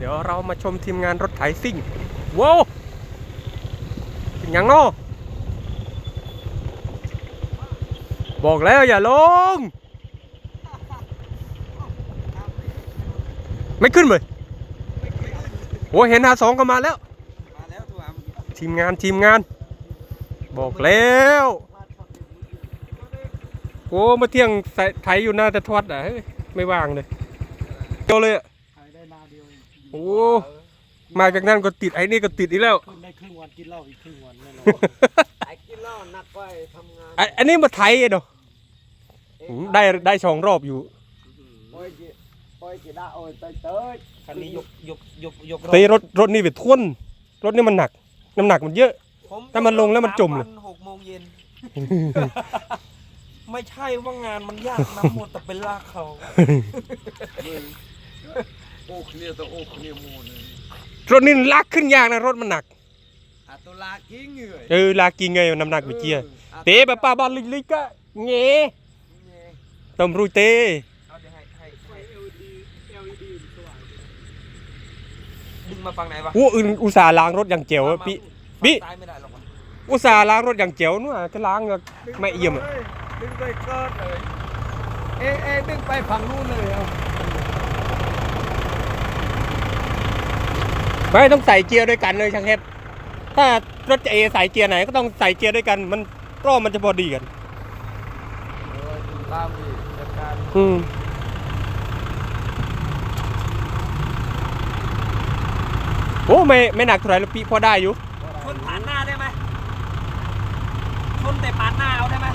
เดี๋ยวเรามาชมทีมงานรถไถซิ่งว้าวเป็นยังเนาะบอกแล้วอย่าลง ไม่ขึ้นเลยโอ้เห็นหาสองก็มาแล้ว ทีมงานทีมงาน บอกแล้วโอ้มาเที่ยงไถอยู่หน้าแต่ทวัดอะเฮ้ยไม่ว่างเลยเดียวเลยอะ โอ้ มาจากนั้นก็ติดไอ้นี่ก็ติดอีกแล้ว ขึ้นได้ครึ่งวันกินเหล้าอีกครึ่งวันแน่นอน ไอ้กินเหล้านักไปทำงานไอ้อันนี้มาไถเนาะอืมได้ได้สองรอบอยู่โอ้ยจิโอ้ยจิได้โอ้ยเตยเตยคันนี้ยกยกยกยกแต่รถรถนี่ไปทุ่นรถนี่มันหนัก น้ำหนักมันเยอะถ้ามันลงแล้วมันจมเลยสาวันหกโมงเย็น ไม่ใช่ว่างานมันยากนะหมดแต่เป็นลากเขา โอ้เคลียร์ตัวโอ้เคลียมูนรถนี่ลากขึ้นยากนะรถมันหนักอะตัวลากิ้งเหนื่อยเออลากกิงไงน้ำหนักไปเจียเตะแบบป้าบ้านลิกๆก็เงะต้มรูเตะเอาเดี๋ยวให้ให้ให้ดึงมาฝั่งไหนวะอู้อื่นอุตส่าห์ล้างรถอย่างเจ๋วอะพี่พี่ฝั่งซ้ายไม่ได้หรอกวะอุตส่าห์ล้างรถอย่างเจ๋วนู่นอะจะล้างก็ไม่เอี่ยมดึงไปเกิดเลย เอ๊ะเอดึงไปฝั่งนู้นเลยเอา ไม่ต้องใส่เกียร์ด้วยกันเลยช่างเทพถ้ารถเอใส่เกียร์ไหนก็ต้องใส่เกียร์ด้วยกัน มันรอบมันจะพอดีกันโอ้ยตามดิจัดการอืมโอ้ไม่ไม่หนักเท่าไหร่แล้วพี่พอได้อยู่ ชนผ่านหน้าได้ไหมชนแต่ปาดหน้าเอาได้ไหม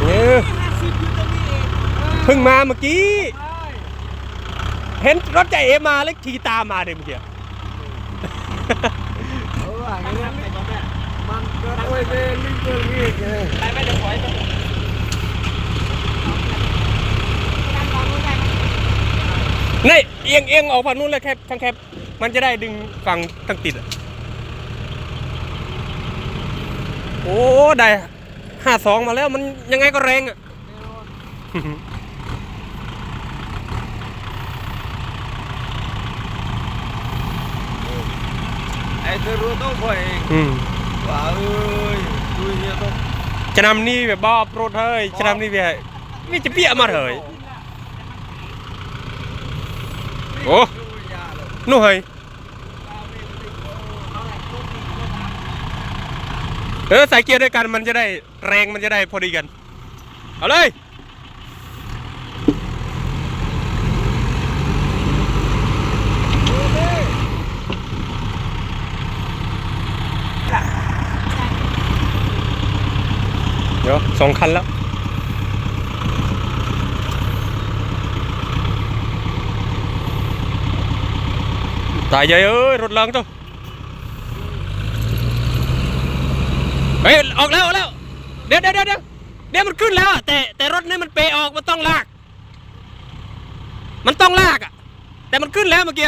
เออ ห้าสิบอยู่ตรงนี้เอง เพิ่งมาเมื่อกี้ เห็นรถใจเอมาแล้วขี่ตามมาเลยเมื่อกี้เอออย่างตั้งเงี้ยน้ำไหนก่อนแม่มันเกิดโอ้ยเดลิงเกอร์นี่ไงได้ไหมเดี๋ยวถอยไปนี่เอียงเอียงออกฝั่งนู้นเลยแคบช่างแคบมันจะได้ดึงฝั่งทั้งติดอะโอ้ ได้ห้าสองมาแล้วมันยังไงก็แรงอะ ไอ้ตัวรู้ต้องไปเองอืมว่าเอ้ยดูเฮียต้องจะนำนี่แบบบ้าโปรดเฮ้ยจะนำนี่แบบไม่จะเปี้ยมาเถอะโอ้ดูยาเลยนู่นเฮ้ยเออใส่เกียร์ด้วยกันมันจะได้แรงมันจะได้พอดีกัน เอาเลย เดี๋ยวสองคันแล้วตายใหญ่เอ้ยรถลังจ้ะเฮ้ยออกแล้วออกแล้วเดี๋ยวเดี๋ยวเดี๋ยวเดี๋ยวมันขึ้นแล้วแต่แต่รถนี่มันเปออกมันต้องลาก มันต้องลากอะแต่มันขึ้นแล้วเมื่อกี้